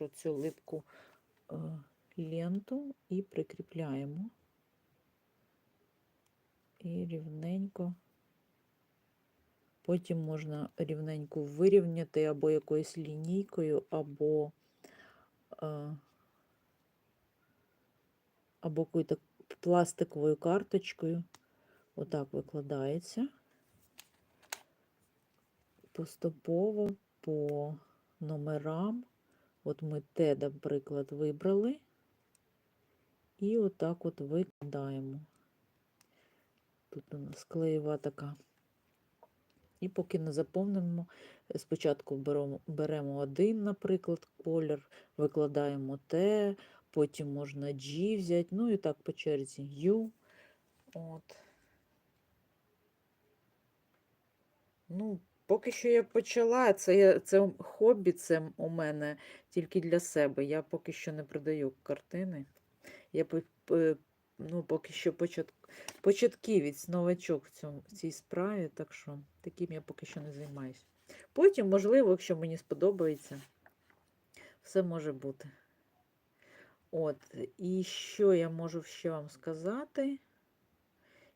також оцю липку е, ленту і прикріпляємо. І рівненько. Потім можна рівненько вирівняти або якоюсь лінійкою, або, е, або якою-то пластиковою карточкою. Отак викладається. Поступово по номерам. От ми Т, наприклад, вибрали. І отак от викладаємо. Тут у нас клеєва така. І поки не заповнимо, спочатку беремо, беремо один, наприклад, колір, викладаємо Т, потім можна G взяти, ну і так по черзі U. От. Ну, поки що я почала, це, це хобі, це у мене тільки для себе. Я поки що не продаю картини. Я ну, поки що почат... початківець, новачок в, цьому, в цій справі, так що таким я поки що не займаюся. Потім, можливо, якщо мені сподобається, все може бути. От, і що я можу ще вам сказати?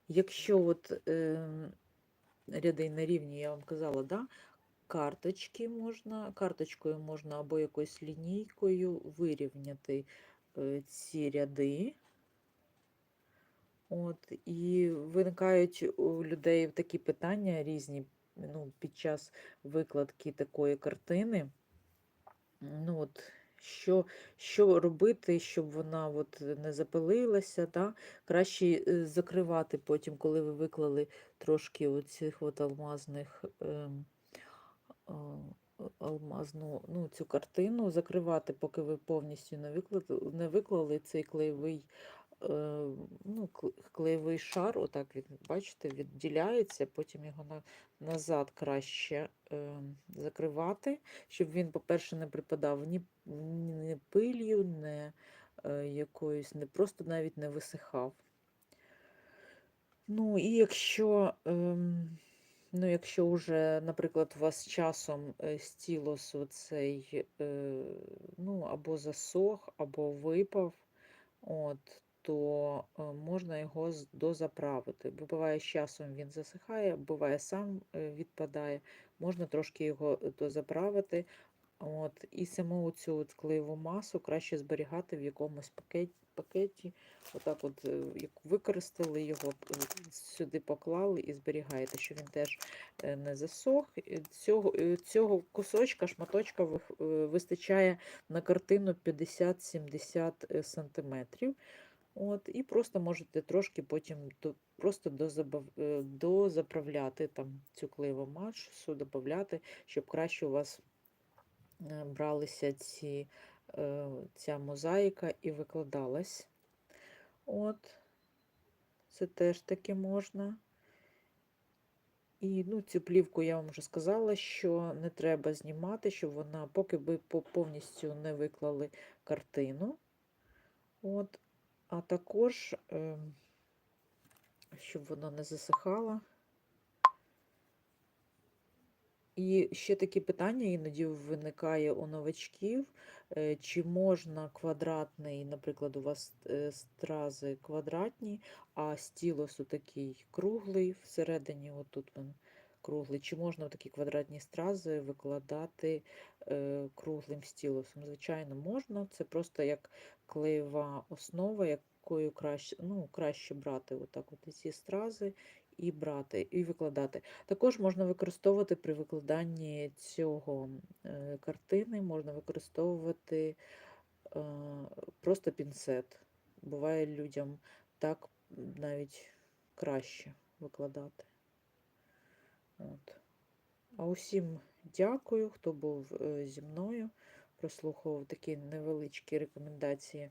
Якщо от е, ряди на рівні, я вам казала, да, карточки можна, карточкою можна або якоюсь лінійкою вирівняти е, ці ряди. От, і виникають у людей такі питання різні ну, під час викладки такої картини. Ну, от, що, що робити, щоб вона от не запилилася, Та? краще е, закривати потім, коли ви виклали трошки оцих от алмазних ем, е, алмазну ну, цю картину, закривати, поки ви повністю не виклали, не виклали цей клеєвий, е, ну, клеєвий шар, отак він, бачите, відділяється, потім його на, назад краще е, закривати, щоб він, по-перше, не припадав ні, ні пилью, не е, якоюсь, не просто навіть не висихав. Ну, і якщо, ем, ну, якщо вже, наприклад, у вас часом е, стілос оцей, е, ну, або засох, або випав, от, то е, можна його дозаправити. Бо буває, з часом він засихає, буває сам е, відпадає, можна трошки його е, дозаправити. От, і саму цю клеєву масу краще зберігати в якомусь пакеті, пакеті. Отак от, е, використали його, е, сюди поклали і зберігаєте, щоб він теж е, не засох. Цього, цього кусочка, шматочка вистачає на картину 50-70 сантиметрів. От, і просто можете трошки потім до, просто дозабав, е, дозаправляти там цю клеєву масу, додати, щоб краще у вас е, бралися ці, е, ця мозаїка і викладалась. От, це теж таки можна. І ну, цю плівку я вам вже сказала, що не треба знімати, щоб вона, поки ви повністю не виклали картину. От, а також, е, щоб вона не засихала. І ще таке питання іноді виникає у новачків, е, чи можна квадратний, наприклад, у вас е, стрази квадратні, а стілос такий круглий, всередині отут він круглий, чи можна такі квадратні стрази викладати е, круглим стілосом? Звичайно, можна. Це просто як клеєва основа, якою краще, ну, краще брати отак от ці стрази і брати, і викладати. Також можна використовувати при викладанні цього е, картини, можна використовувати е, просто пінцет. Буває людям так навіть краще викладати. От. А усім дякую, хто був е, зі мною, прослухав такі невеличкі рекомендації,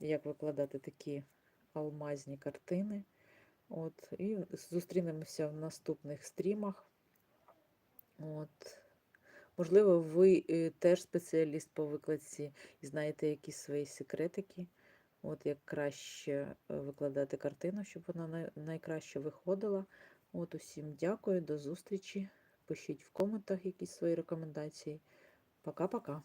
як викладати такі алмазні картини. От, і зустрінемося в наступних стрімах. От. Можливо, ви е, теж спеціаліст по викладці і знаєте якісь свої секретики, от як краще е, викладати картину, щоб вона найкраще виходила. От усім дякую, до зустрічі. Пишіть в коментах якісь свої рекомендації. Пока-пока.